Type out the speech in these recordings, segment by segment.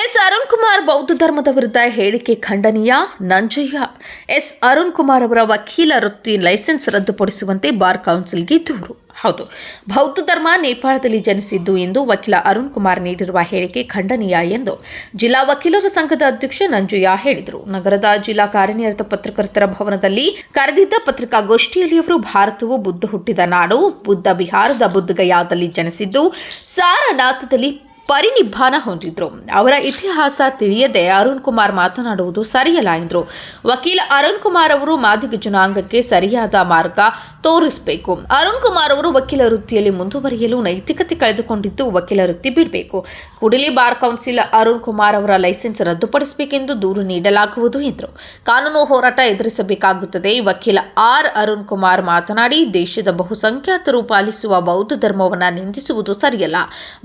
S Arun Kumar ಬೌದ್ಧ ಧರ್ಮದ ವಿರುದ್ಧ ಹೇಳಿಕೆ ಖಂಡನೀಯ, ನಂಜಯ್ಯ. ಎಸ್ ಅರುಣ್ ಕುಮಾರ್ ಅವರ ವಕೀಲ ವೃತ್ತಿ ಲೈಸೆನ್ಸ್ ರದ್ದುಪಡಿಸುವಂತೆ ಬಾರ್ ಕೌನ್ಸಿಲ್ಗೆ ದೂರು. ಹೌದು, ಬೌದ್ಧ ಧರ್ಮ ನೇಪಾಳದಲ್ಲಿ ಜನಿಸಿದ್ದು ಎಂದು ವಕೀಲ ಅರುಣ್ ಕುಮಾರ್ ನೀಡಿರುವ ಹೇಳಿಕೆ ಖಂಡನೀಯ ಎಂದು ಜಿಲ್ಲಾ ವಕೀಲರ ಸಂಘದ ಅಧ್ಯಕ್ಷ ನಂಜಯ್ಯ ಹೇಳಿದರು. ನಗರದ ಜಿಲ್ಲಾ ಕಾರ್ಯನಿರತ ಪತ್ರಕರ್ತರ ಭವನದಲ್ಲಿ ಕರೆದಿದ್ದ ಪತ್ರಿಕಾಗೋಷ್ಠಿಯಲ್ಲಿ ಅವರು ಭಾರತವು ಬುದ್ಧ ಹುಟ್ಟಿದ ನಾಡು, ಬುದ್ಧ ಬಿಹಾರದ ಬುದ್ಧಗಯಾದಲ್ಲಿ ಜನಿಸಿದ್ದು, ಸಾರನಾಥದಲ್ಲಿ ಪರಿನಿಬ್ಬಾನ ಹೊಂದಿದ್ರು. ಅವರ ಇತಿಹಾಸ ತಿಳಿಯದೆ ಅರುಣ್ ಕುಮಾರ್ ಮಾತನಾಡುವುದು ಸರಿಯಲ್ಲ ಎಂದರು. ವಕೀಲ ಅರುಣ್ ಕುಮಾರ್ ಅವರು ಮಾದಿಗ ಜನಾಂಗಕ್ಕೆ ಸರಿಯಾದ ಮಾರ್ಗ ತೋರಿಸಬೇಕು. ಅರುಣ್ ಕುಮಾರ್ ಅವರು ವಕೀಲ ವೃತ್ತಿಯಲ್ಲಿ ಮುಂದುವರಿಯಲು ನೈತಿಕತೆ ಕಳೆದುಕೊಂಡಿದ್ದು ವಕೀಲ ವೃತ್ತಿ ಬಿಡಬೇಕು. ಕುಡಲಿ ಬಾರ್ ಕೌನ್ಸಿಲ್ ಅರುಣ್ ಕುಮಾರ್ ಅವರ ಲೈಸೆನ್ಸ್ ರದ್ದುಪಡಿಸಬೇಕೆಂದು ದೂರು ನೀಡಲಾಗುವುದು ಎಂದರು. ಕಾನೂನು ಹೋರಾಟ ಎದುರಿಸಬೇಕಾಗುತ್ತದೆ. ವಕೀಲ ಆರ್ ಅರುಣ್ ಕುಮಾರ್ ಮಾತನಾಡಿ, ದೇಶದ ಬಹುಸಂಖ್ಯಾತರು ಪಾಲಿಸುವ ಬೌದ್ಧ ಧರ್ಮವನ್ನು ನಿಂದಿಸುವುದು ಸರಿಯಲ್ಲ.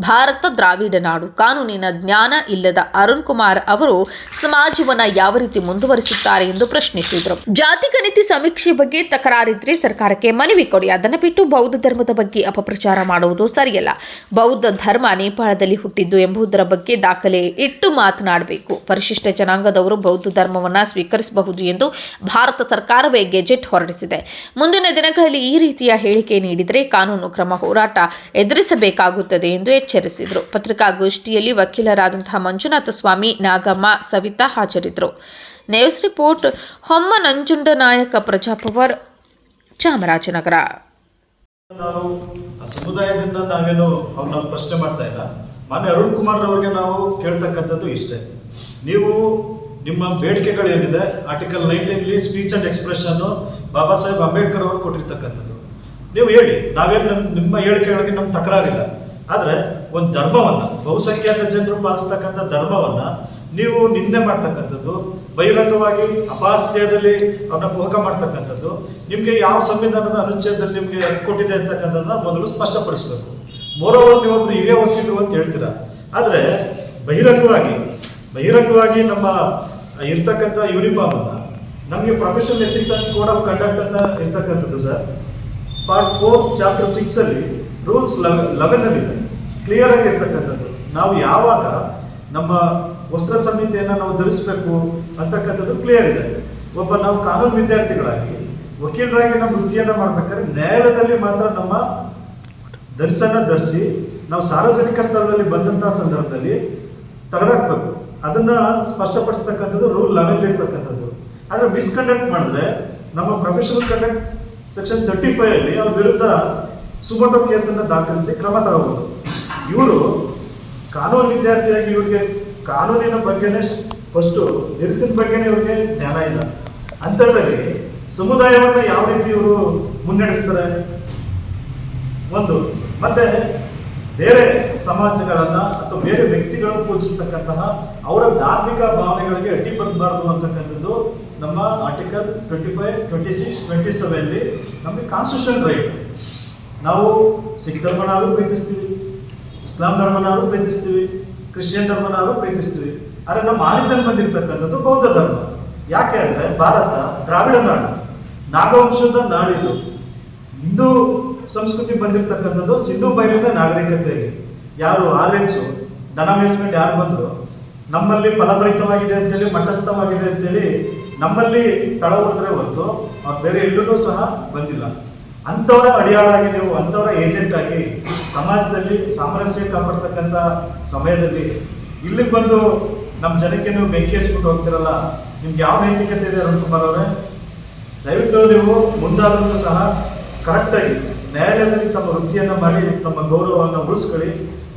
ಭಾರತ ದ್ರಾವಿಡ ನಾಡು ಕಾನೂನಿನ ಜ್ಞಾನ ಇಲ್ಲದ ಅರುಣ್ ಕುಮಾರ್ ಅವರು ಸಮಾಜವನ್ನ ಯಾವ ರೀತಿ ಮುಂದುವರಿಸುತ್ತಾರೆ ಎಂದು ಪ್ರಶ್ನಿಸಿದರು. ಜಾತಿ ಗಣಿತಿ ಸಮೀಕ್ಷೆ ಬಗ್ಗೆ ತಕರಾರಿದ್ರೆ ಸರ್ಕಾರಕ್ಕೆ ಮನವಿ ಕೊಡಿ. ಅದನ್ನು ಬಿಟ್ಟು ಬೌದ್ಧ ಧರ್ಮದ ಬಗ್ಗೆ ಅಪಪ್ರಚಾರ ಮಾಡುವುದು ಸರಿಯಲ್ಲ. ಬೌದ್ಧ ಧರ್ಮ ನೇಪಾಳದಲ್ಲಿ ಹುಟ್ಟಿದ್ದು ಎಂಬುದರ ಬಗ್ಗೆ ದಾಖಲೆ ಇಟ್ಟು ಮಾತನಾಡಬೇಕು. ಪರಿಶಿಷ್ಟ ಜನಾಂಗದವರು ಬೌದ್ಧ ಧರ್ಮವನ್ನು ಸ್ವೀಕರಿಸಬಹುದು ಎಂದು ಭಾರತ ಸರ್ಕಾರವೇ ಗೆಜೆಟ್ ಹೊರಡಿಸಿದೆ. ಮುಂದಿನ ದಿನಗಳಲ್ಲಿ ಈ ರೀತಿಯ ಹೇಳಿಕೆ ನೀಡಿದರೆ ಕಾನೂನು ಕ್ರಮ ಹೋರಾಟ ಎದುರಿಸಬೇಕಾಗುತ್ತದೆ ಎಂದು ಎಚ್ಚರಿಸಿದರು. ಪತ್ರಿಕಾಗೋಷ್ಠಿಯಲ್ಲಿ ವಕೀಲರಾದಂತಹ ಮಂಜುನಾಥ ಸ್ವಾಮಿ, ನಾಗಮ್ಮ, ಸವಿತಾ ಹಾಜರಿದ್ದರು. News report, Homma Nanjundanayaka Praja Power, Chamarajanagar. ನಾವು ಸಮುದಾಯದಿಂದ ನಾವೇನು ಅವ್ರನ್ನ ಪ್ರಶ್ನೆ ಮಾಡ್ತಾ ಇಲ್ಲ. ಮಾನ್ಯ ಅರುಣ್ ಕುಮಾರ್ ಅವ್ರಿಗೆ ನಾವು ಕೇಳ್ತಕ್ಕಂಥದ್ದು ಇಷ್ಟೇ. ನೀವು ನಿಮ್ಮ ಬೇಡಿಕೆಗಳು ಏನಿದೆ article ನೈನ್ಟೀನ್ಲಿ speech and expression Baba Saheb Ambedkar ಅವರು ಕೊಟ್ಟಿರ್ತಕ್ಕಂಥದ್ದು. ನೀವು ಹೇಳಿ, ನಾವೇನು ನಿಮ್ಮ ಹೇಳಿಕೆಗಳಿಗೆ ನಮ್ಗೆ ತಕರಾರಿಲ್ಲ. ಆದರೆ ಒಂದು ಧರ್ಮವನ್ನ, ಬಹುಸಂಖ್ಯಾತ ಜನರು ಪಾಲಿಸ್ತಕ್ಕಂಥ ಧರ್ಮವನ್ನ ನೀವು ನಿಂದೆ ಮಾಡ್ತಕ್ಕಂಥದ್ದು, ಬಹಿರಂಗವಾಗಿ ಅಪಾಸ್ಯದಲ್ಲಿ ಅವನ ಕುಹಕ ಮಾಡ್ತಕ್ಕಂಥದ್ದು, ನಿಮಗೆ ಯಾವ ಸಂವಿಧಾನದ ಅನುಚ್ಛೇದದಲ್ಲಿ ನಿಮಗೆ ಕೊಟ್ಟಿದೆ ಅಂತಕ್ಕಂಥದ್ದನ್ನ ಮೊದಲು ಸ್ಪಷ್ಟಪಡಿಸಬೇಕು. ಮೋರೋವರ್ ನೀವೊಬ್ರು ಹಿರಿಯ ವಕೀಲರು ಅಂತ ಹೇಳ್ತೀರಾ? ಆದರೆ ಬಹಿರಂಗವಾಗಿ ಬಹಿರಂಗವಾಗಿ ನಮ್ಮ ಇರ್ತಕ್ಕಂಥ ಯೂನಿಫಾರ್ಮ್ ಅನ್ನ, ನಮಗೆ professional ethics and code of conduct ಅಂತ ಇರ್ತಕ್ಕಂಥದ್ದು sir part four chapter six ಅಲ್ಲಿ ರೂಲ್ಸ್ ಲೆವೆನ್ ಅಲ್ಲಿ ಇದೆ ಕ್ಲಿಯರ್ ಆಗಿ ಇರ್ತಕ್ಕಂಥದ್ದು. ನಾವು ಯಾವಾಗ ನಮ್ಮ ವಸ್ತ್ರ ಸಂಹಿತೆಯನ್ನು ನಾವು ಧರಿಸಬೇಕು ಅಂತಕ್ಕಂಥದ್ದು ಕ್ಲಿಯರ್ ಇದೆ. ಒಬ್ಬ ನಾವು ಕಾನೂನು ವಿದ್ಯಾರ್ಥಿಗಳಾಗಿ ವಕೀಲರಾಗಿ ನಮ್ಮ ವೃತ್ತಿಯನ್ನು ಮಾಡ್ಬೇಕಾದ್ರೆ ನ್ಯಾಯಾಲಯದಲ್ಲಿ ಮಾತ್ರ ನಮ್ಮ ಧರಿಸನ್ನ ಧರಿಸಿ ನಾವು ಸಾರ್ವಜನಿಕ ಸ್ಥಳದಲ್ಲಿ ಬಂದಂತಹ ಸಂದರ್ಭದಲ್ಲಿ ತೆಗೆದಾಕ್ಬೇಕು. ಅದನ್ನ ಸ್ಪಷ್ಟಪಡಿಸ್ತಕ್ಕಂಥದ್ದು ರೂಲ್ ಲೆವೆಲ್ ಇರ್ತಕ್ಕಂಥದ್ದು. ಆದರೆ ಮಿಸ್ಕಂಡಕ್ಟ್ ಮಾಡಿದ್ರೆ ನಮ್ಮ professional conduct section thirty five ಅಲ್ಲಿ ಅವ್ರ ವಿರುದ್ಧ ಸುಮಟೋ ಕೇಸನ್ನು ದಾಖಲಿಸಿ ಕ್ರಮ ತಗೋಬಹುದು ಇವರು ಕಾನೂನು ವಿದ್ಯಾರ್ಥಿಯಾಗಿ ಇವ್ರಿಗೆ ಕಾನೂನಿನ ಬಗ್ಗೆನೇ ಫಸ್ಟು ಎರಿಸಿದ ಬಗ್ಗೆನೇ ಇವ್ರಿಗೆ ಜ್ಞಾನ ಇಲ್ಲ. ಅಂಥದ್ರಲ್ಲಿ ಸಮುದಾಯವನ್ನು ಯಾವ ರೀತಿ ಇವರು ಮುನ್ನಡೆಸ್ತಾರೆ? ಒಂದು, ಮತ್ತೆ ಬೇರೆ ಸಮಾಜಗಳನ್ನ ಅಥವಾ ಬೇರೆ ವ್ಯಕ್ತಿಗಳನ್ನು ಪೂಜಿಸ್ತಕ್ಕಂತಹ ಅವರ ಧಾರ್ಮಿಕ ಭಾವನೆಗಳಿಗೆ ಅಡ್ಡಿ ಬರಬಾರದು ಅಂತಕ್ಕಂಥದ್ದು ನಮ್ಮ article twenty five twenty six twenty ಸೆವೆನ್ಲಿ ನಮಗೆ ಕಾನ್ಸ್ಟಿಟ್ಯೂಷನ್ ರೈಟ್ ನಾವು ಸಿಖ್ ಧರ್ಮನಾದ್ರೂ ಪ್ರೀತಿಸ್ತೀವಿ. ಇಸ್ಲಾಂ ಧರ್ಮನಾದ್ರೂ ಪ್ರೀತಿಸ್ತೀವಿ, ಕ್ರಿಶ್ಚಿಯನ್ ಧರ್ಮನಾದ್ರೂ ಪ್ರೀತಿಸ್ತೀವಿ. ಆದರೆ ನಮ್ಮ ಆರಿಜನ್ ಬಂದಿರ್ತಕ್ಕಂಥದ್ದು ಬೌದ್ಧ ಧರ್ಮ. ಯಾಕೆ ಅಂದರೆ ಭಾರತ ದ್ರಾವಿಡ ನಾಡು, ನಾಗವಂಶದ ನಾಡಿದು ಹಿಂದೂ ಸಂಸ್ಕೃತಿ ಬಂದಿರತಕ್ಕಂಥದ್ದು ಸಿಂಧು ಬೈಲಿನ ನಾಗರಿಕತೆಯಲ್ಲಿ ಯಾರು ಆರ್ಯನ್ಸು ದನ ಮೇಯಿಸ್ಕೊಂಡು ಯಾರು ಬಂದರು, ನಮ್ಮಲ್ಲಿ ಫಲಭರಿತವಾಗಿದೆ ಅಂತೇಳಿ ಮಠಸ್ಥವಾಗಿದೆ ಅಂತೇಳಿ ನಮ್ಮಲ್ಲಿ ತಳ ಹೊಡೆದ್ರೆ ಅವ್ರು ಬೇರೆ ಎಲ್ಲೂ ಸಹ ಬಂದಿಲ್ಲ. ಅಂಥವರ ಅಡಿಯಾಳಾಗಿ ನೀವು, ಅಂಥವರ ಏಜೆಂಟ್ ಆಗಿ ಸಮಾಜದಲ್ಲಿ ಸಾಮರಸ್ಯ ಕಾಪಾಡ್ತಕ್ಕಂಥ ಸಮಯದಲ್ಲಿ ಇಲ್ಲಿಗೆ ಬಂದು ನಮ್ಮ ಜನಕ್ಕೆ ನೀವು ಬೆಂಕಿ ಹಚ್ಕೊಂಡು ಹೋಗ್ತಿರಲ್ಲ, ನಿಮ್ಗೆ ಯಾವ ನೈತಿಕತೆ ಇದೆ ಅರುಣ್ ಕುಮಾರ್ ದಯವಿಟ್ಟು ನೀವು ಮುಂದಾದರೂ ಸಹ ಕರೆಕ್ಟಾಗಿ ನ್ಯಾಯಾಲಯದಲ್ಲಿ ತಮ್ಮ ವೃತ್ತಿಯನ್ನು ಮಾಡಿ, ತಮ್ಮ ಗೌರವವನ್ನು ಉಳಿಸ್ಕೊಳ್ಳಿ.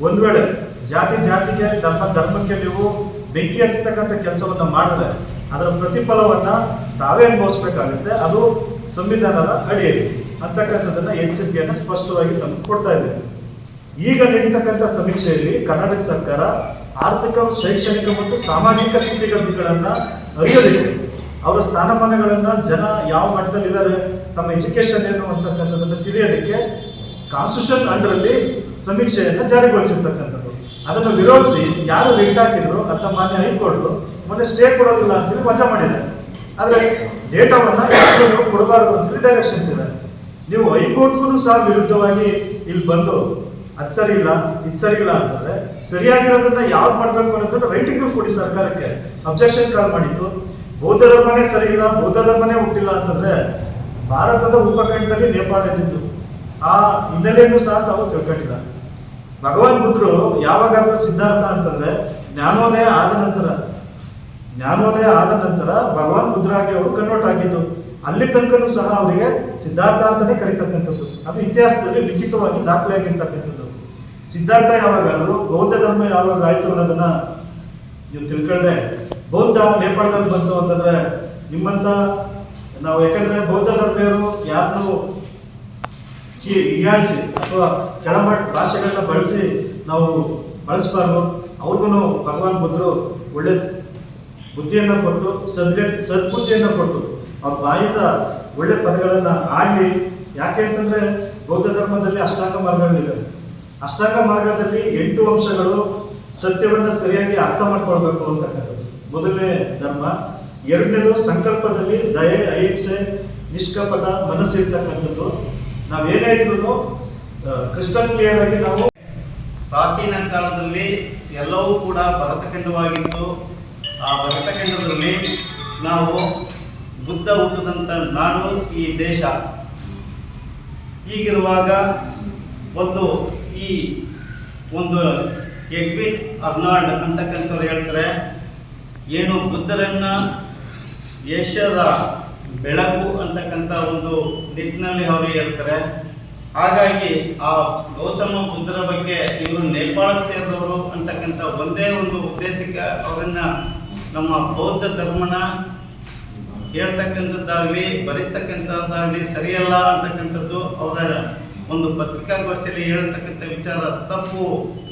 ಒಂದು ವೇಳೆ ಜಾತಿ ಜಾತಿಗೆ, ಧರ್ಮ ಧರ್ಮಕ್ಕೆ ನೀವು ಬೆಂಕಿ ಹಚ್ಚತಕ್ಕಂಥ ಕೆಲಸವನ್ನು ಮಾಡಿದ್ರೆ, ಅದರ ಪ್ರತಿಫಲವನ್ನು ತಾವೇ ಅನುಭವಿಸ್ಬೇಕಾಗುತ್ತೆ. ಅದು ಸಂವಿಧಾನದ ಅಡಿಯಲ್ಲಿ. ಅಂತಕ್ಕಂಥದ್ದನ್ನ ಎಚ್ಚರಿಕೆಯನ್ನು ಸ್ಪಷ್ಟವಾಗಿ ತಮಗೆ ಕೊಡ್ತಾ ಇದೆ ಈಗ ನಡೀತಕ್ಕಂಥ ಸಮೀಕ್ಷೆಯಲ್ಲಿ ಕರ್ನಾಟಕ ಸರ್ಕಾರ ಆರ್ಥಿಕ, ಶೈಕ್ಷಣಿಕ ಮತ್ತು ಸಾಮಾಜಿಕ ಸ್ಥಿತಿಗತಿಗಳನ್ನ ಅರಿಯಲಿದೆ ಅವರ ಸ್ಥಾನಮಾನಗಳನ್ನ ಜನ ಯಾವ ಮಟ್ಟದಲ್ಲಿದ್ದಾರೆ, ತಮ್ಮ ಎಜುಕೇಶನ್ ಏನು ಅಂತಕ್ಕಂಥದ್ದನ್ನು ತಿಳಿಯೋದಕ್ಕೆ ಕಾನ್ಸ್ಟಿಟ್ಯೂಷನ್ ಅಂಡರಲ್ಲಿ ಸಮೀಕ್ಷೆಯನ್ನ ಜಾರಿಗೊಳಿಸಿರ್ತಕ್ಕಂಥದ್ದು. ಅದನ್ನು ವಿರೋಧಿಸಿ ಯಾರು ರೇಟ್ ಹಾಕಿದ್ರು ಅಂತ ಮಾನ್ಯ ಹೈಕೋರ್ಟ್ ಮೊನ್ನೆ ಸ್ಟೇ ಕೊಡೋದಿಲ್ಲ ಅಂತೇಳಿ ವಜಾ ಮಾಡಿದೆ ಆದ್ರೆ ಡೇಟಾವನ್ನ ಕೊಡಬಾರದು ಅಂತೇಳಿ ಡೈರೆಕ್ಷನ್ಸ್ ಇದೆ ನೀವು ಹೈಕೋರ್ಟ್ಗೂ ಸಹ ವಿರುದ್ಧವಾಗಿ ಇಲ್ಲಿ ಬಂದು, ಅದು ಸರಿ ಇಲ್ಲ, ಇದು ಸರಿ ಇಲ್ಲ ಅಂತಂದ್ರೆ, ಸರಿಯಾಗಿರೋದನ್ನ ಯಾವ್ದು ಮಾಡ್ಬೇಕು ಅನ್ನೋದನ್ನ ರೈಟಿಂಗ್ ಕೊಡಿ ಸರ್ಕಾರಕ್ಕೆ. ಅಬ್ಜೆಕ್ಷನ್ ಕಾಲ್ ಮಾಡಿತ್ತು ಬೌದ್ಧ ಧರ್ಮನೇ ಸರಿ ಇಲ್ಲ, ಬೌದ್ಧ ಧರ್ಮನೇ ಹುಟ್ಟಿಲ್ಲ ಅಂತಂದ್ರೆ, ಭಾರತದ ಉಪಖಂಡದಲ್ಲಿ ನೇಪಾಳ ಇದ್ದಿದ್ದು. ಆ ಹಿನ್ನೆಲೆಯನ್ನು ಸಹ ತಾವು ತಿಳ್ಕೊಂಡಿಲ್ಲ. ಭಗವಾನ್ ಬುದ್ಧರು ಯಾವಾಗಾದ್ರೂ ಸಿದ್ಧಾರ್ಥ ಅಂತಂದ್ರೆ, ಜ್ಞಾನೋದಯ ಆದ ನಂತರ ಜ್ಞಾನೋದಯ ಆದ ನಂತರ ಭಗವಾನ್ ಮುದ್ರಾಗಿ ಅವರು ಕನ್ವರ್ಟ್ ಆಗಿದ್ದು, ಅಲ್ಲಿ ತನಕನೂ ಸಹ ಅವರಿಗೆ ಸಿದ್ಧಾರ್ಥ ಅಂತಲೇ ಕರೀತಕ್ಕಂಥದ್ದು. ಅದು ಇತಿಹಾಸದಲ್ಲಿ ಲಿಖಿತವಾಗಿ ದಾಖಲೆಯಾಗಿರ್ತಕ್ಕಂಥದ್ದು. ಸಿದ್ಧಾರ್ಥ ಯಾವಾಗಾದ್ರು, ಬೌದ್ಧ ಧರ್ಮ ಯಾವಾಗ ಆಯ್ತು ಅನ್ನೋದನ್ನ ನೀವು ತಿಳ್ಕೊಳ್ಳದೆ ಬೌದ್ಧ ನೇಪಾಳದಲ್ಲಿ ಬಂತು ಅಂತಂದ್ರೆ ನಿಮ್ಮಂತ, ನಾವು ಯಾಕಂದ್ರೆ ಬೌದ್ಧ ಧರ್ಮೀಯರು ಯಾರನ್ನು ಹೀಯಾಳಿಸಿ ಅಥವಾ ಕೆಳಮಟ್ಟ ಭಾಷೆಗಳನ್ನ ಬಳಸಿ ನಾವು ಬಳಸಬಾರ್ದು. ಅವ್ರಿಗೂ ಭಗವಾನ್ ಬುದ್ಧರು ಒಳ್ಳೆ ಬುದ್ಧಿಯನ್ನ ಕೊಟ್ಟು ಸದ್ಗ, ಸದ್ಬುದ್ಧಿಯನ್ನ ಕೊಟ್ಟು ಆ ಬಾಯಿಂದ ಒಳ್ಳೆ ಪದಗಳನ್ನು ಆಡ್ಲಿ ಯಾಕೆ ಅಂತಂದ್ರೆ ಬೌದ್ಧ ಧರ್ಮದಲ್ಲಿ ಅಷ್ಟಾಂಗ ಮಾರ್ಗಗಳಿವೆ ಅಷ್ಟಾಂಗ ಮಾರ್ಗದಲ್ಲಿ ಎಂಟು ಅಂಶಗಳು ಸತ್ಯವನ್ನ ಸರಿಯಾಗಿ ಅರ್ಥ ಮಾಡ್ಕೊಳ್ಬೇಕು ಅಂತಕ್ಕಂಥದ್ದು. ಮೊದಲನೇ ಧರ್ಮ. ಎರಡನೇದು ಸಂಕಲ್ಪದಲ್ಲಿ ದಯೆ, ಅಹಿಂಸೆ, ನಿಷ್ಕಪಟ, ಮನಸ್ಸಿರ್ತಕ್ಕಂಥದ್ದು. ನಾವೇನೇ ಇದ್ರು ಕ್ರಿಸ್ಟಲ್ ಕ್ಲಿಯರ್ ಆಗಿ ನಾವು ಪ್ರಾಚೀನ ಕಾಲದಲ್ಲಿ ಎಲ್ಲವೂ ಕೂಡ ಭರತಖಂಡವಾಗಿತ್ತು. ಆ ಭರತಖಂಡದಲ್ಲಿ ನಾವು ಬುದ್ಧ ಹುಟ್ಟಿದಂಥ ನಾನು ಈ ದೇಶ. ಹೀಗಿರುವಾಗ ಒಂದು ಈ ಒಂದು ಎಗ್ವಿನ್ ಅರ್ನಾಲ್ಡ್ ಅಂತಕ್ಕಂಥವ್ರು ಹೇಳ್ತಾರೆ, ಏನು ಬುದ್ಧರನ್ನ ಏಷ್ಯಾದ ಬೆಳಕು ಅಂತಕ್ಕಂಥ ಒಂದು ನಿಟ್ಟಿನಲ್ಲಿ ಅವರು ಹೇಳ್ತಾರೆ. ಹಾಗಾಗಿ ಆ ಗೌತಮ ಬುದ್ಧರ ಬಗ್ಗೆ ಇವರು ನೇಪಾಳ ಸೇರಿದವರು ಅಂತಕ್ಕಂಥ ಒಂದೇ ಒಂದು ಉದ್ದೇಶಕ್ಕೆ ಅವರನ್ನ ನಮ್ಮ ಬೌದ್ಧ ಧರ್ಮನ ಹೇಳ್ತಕ್ಕಂಥದ್ದಾಗಲಿ, ಬರೆಸ್ತಕ್ಕಂಥದ್ದಾಗಲಿ ಸರಿಯಲ್ಲ ಅಂತಕ್ಕಂಥದ್ದು ಅವರ ಒಂದು ಪತ್ರಿಕಾಗೋಷ್ಠಿಯಲ್ಲಿ ಹೇಳ್ತಕ್ಕಂಥ ವಿಚಾರ ತಪ್ಪು,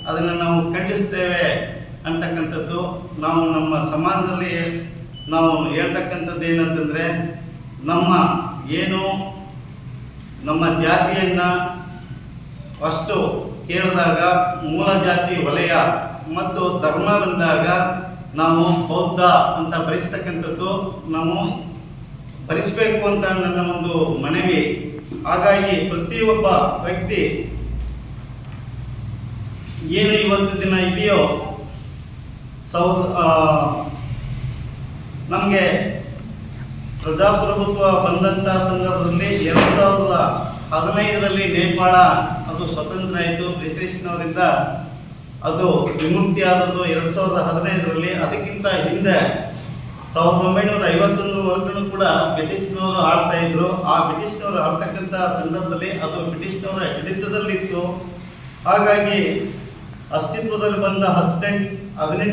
ಅದನ್ನು ನಾವು ಖಂಡಿಸ್ತೇವೆ ಅಂತಕ್ಕಂಥದ್ದು ನಾವು ನಮ್ಮ ಸಮಾಜದಲ್ಲಿ ನಾವು ಹೇಳ್ತಕ್ಕಂಥದ್ದು ಏನಂತಂದರೆ, ನಮ್ಮ ಏನು ನಮ್ಮ ಜಾತಿಯನ್ನು ಅಷ್ಟು ಕೇಳಿದಾಗ ಮೂಲ ಜಾತಿ ವಲಯ ಮತ್ತು ಧರ್ಮ ಬಂದಾಗ ನಾವು ಬೌದ್ಧ ಅಂತ ಭರಿಸ್ತಕ್ಕಂಥದ್ದು ನಾವು ಭರಿಸಬೇಕು ಅಂತ ನನ್ನ ಒಂದು ಮನವಿ. ಹಾಗಾಗಿ ಪ್ರತಿಯೊಬ್ಬ ವ್ಯಕ್ತಿ ಏನು ಇವತ್ತು ದಿನ ಇದೆಯೋ ಸೌ ನಮಗೆ ಪ್ರಜಾಪ್ರಭುತ್ವ ಬಂದಂಥ ಸಂದರ್ಭದಲ್ಲಿ ಎರಡು ಸಾವಿರದ ಹದಿನೈದರಲ್ಲಿ ನೇಪಾಳ ಅದು ಸ್ವತಂತ್ರ ಆಯಿತು. ಬ್ರಿಟಿಷ್ನವರಿಂದ ಅದು ವಿಮುಕ್ತಿ ಆದದ್ದು ಎರಡು ಸಾವಿರದ ಹದಿನೈದರಲ್ಲಿ. ಅದಕ್ಕಿಂತ ಹಿಂದೆ ಸಾವಿರದ ಒಂಬೈನೂರ ಐವತ್ತೊಂದರವರೆಗೂ ಕೂಡ ಬ್ರಿಟಿಷ್ನವರು ಆಳ್ತಾ ಇದ್ರು. ಆ ಬ್ರಿಟಿಷ್ನವರು ಆಳ್ತಕ್ಕಂಥ ಸಂದರ್ಭದಲ್ಲಿ ಅದು ಬ್ರಿಟಿಷ್ನವರ ಹಿಡಿತದಲ್ಲಿತ್ತು. ಹಾಗಾಗಿ ಅಸ್ತಿತ್ವದಲ್ಲಿ ಬಂದ ಹದಿನೆಂಟು ಹದಿನೆಂಟು